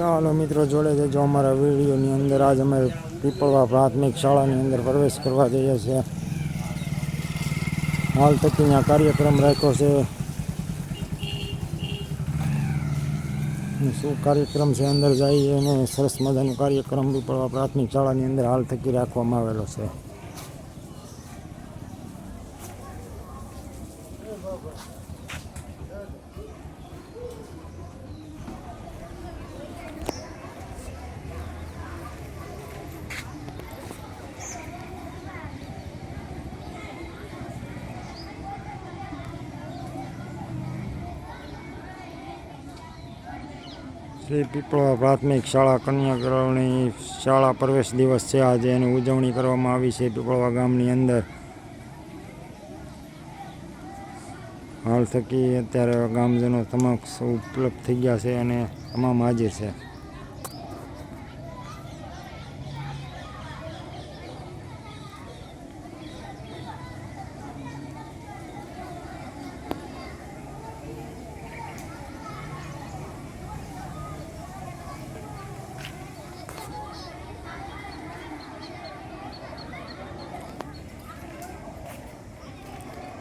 ચાલો મિત્રો, જોડે જજો અમારા વિડીયોની અંદર આજ અમે પીપળવા પ્રાથમિક શાળાની અંદર પ્રવેશ કરવા જઈએ છીએ. હાલ તકી ત્યાં કાર્યક્રમ રાખ્યો છે. અને શું કાર્યક્રમ છે, અંદર જઈએ અને સરસ મજાનો કાર્યક્રમ પીપળવા પ્રાથમિક શાળાની અંદર હાલ થકી રાખવામાં આવેલો છે. શ્રી પીપળવા પ્રાથમિક શાળા કન્યા કન્યાગૃહની શાળા, પ્રવેશ દિવસ છે. આજે એની ઉજવણી કરવામાં આવી છે પીપળવા ગામની અંદર. હાલ થકી અત્યારે ગામજનો સમક્ષ ઉપલબ્ધ થઈ ગયા છે અને તમામ હાજર છે.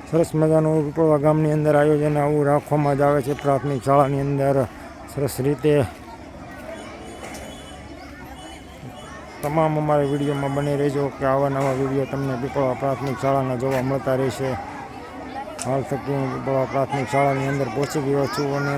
સરસ મજાનું પીપળવા ગામની અંદર આયોજન આવું રાખવામાં જ આવે છે. પ્રાથમિક શાળાની અંદર સરસ રીતે તમામ અમારા વિડીયોમાં બની રહેજો કે આવા નવા વીડિયો તમને પીપળવા પ્રાથમિક શાળાના જોવા મળતા રહેશે. હાલ થકી હું પીપળવા પ્રાથમિક શાળાની અંદર પહોંચી ગયો છું અને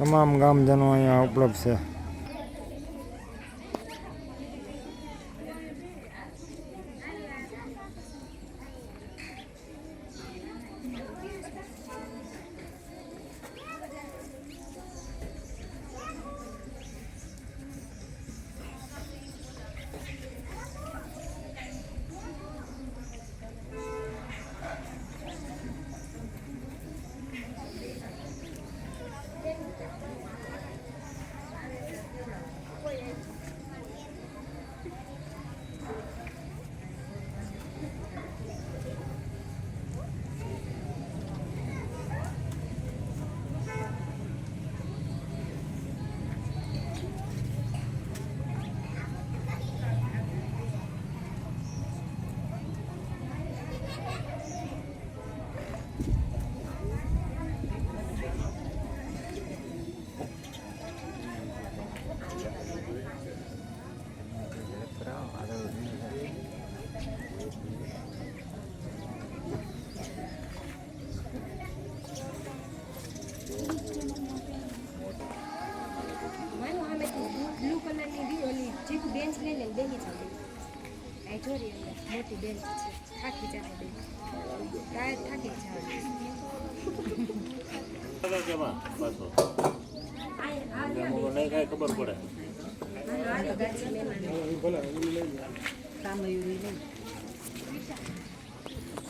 તમામ ગામજનો અહીંયા ઉપલબ્ધ છે. બેન્ચ લઈ લઈને બેસી જાવ આ જોરી અંદર મોટી બેન્ચ છે. થાકી જાય બેન કાય થાકી જાય ખબર પડે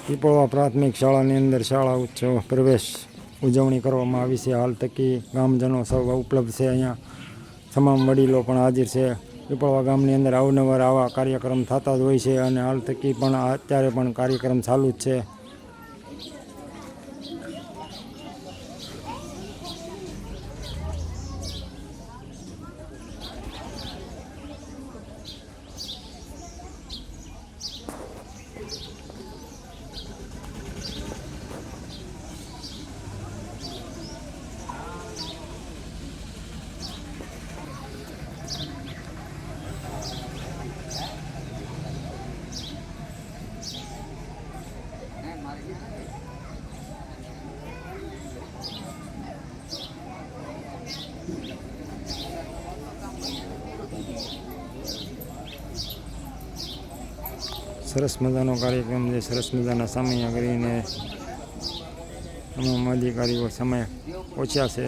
પીપળવા પ્રાથમિક શાળાની અંદર શાળા ઉત્સવ પ્રવેશ ઉજવણી કરવામાં આવી છે. હાલ તકી ગામજનો સૌ ઉપલબ્ધ છે. અહીંયા તમામ વડીલો પણ હાજર છે. પીપળવા ગામની અંદર અવનવાર આવા કાર્યક્રમ થતા જ હોય છે અને હાલ તકી પણ અત્યારે પણ કાર્યક્રમ ચાલુ જ છે. સરસ મજાનો કાર્યક્રમ છે સરસ મજાના સમય કરીને તમામ અધિકારીઓ સમય પહોંચ્યા છે.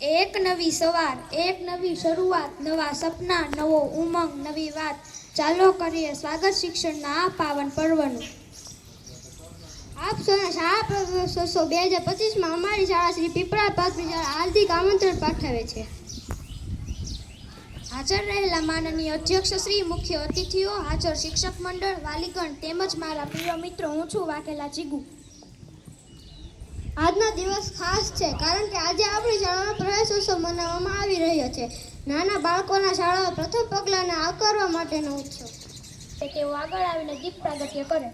એક નવી સવાર, એક નવી શરૂઆત, નવા સપના, નવો ઉમંગ, નવી વાત. ચાલો કરીએ સ્વાગત શિક્ષણના પાવન પર્વનું. આપ સૌના શાળા પ્રવેશોત્સવ બે હજાર પચીસમાં અમારી શાળા શ્રી પીપળા પ્રાથમિક શાળા હાર્દિક આમંત્રણ પાઠવે છે. હાજર રહેલા માનનીય અધ્યક્ષ શ્રી, મુખ્ય અતિથિઓ, હાજર શિક્ષક મંડળ, વાલીગણ તેમજ મારા પ્રિય મિત્રો, હું છું વાઘેલા જીગુ. આજનો દિવસ ખાસ છે, કારણ કે આજે આપણી શાળામાં પ્રવેશોત્સવ મનાવવામાં આવી રહ્યો છે. નાના બાળકોના શાળામાં પ્રથમ પગલાંને આવકારવા માટેનો ઉત્સવ. તેઓ આગળ આવીને દીપ પ્રાગટ્ય કરે.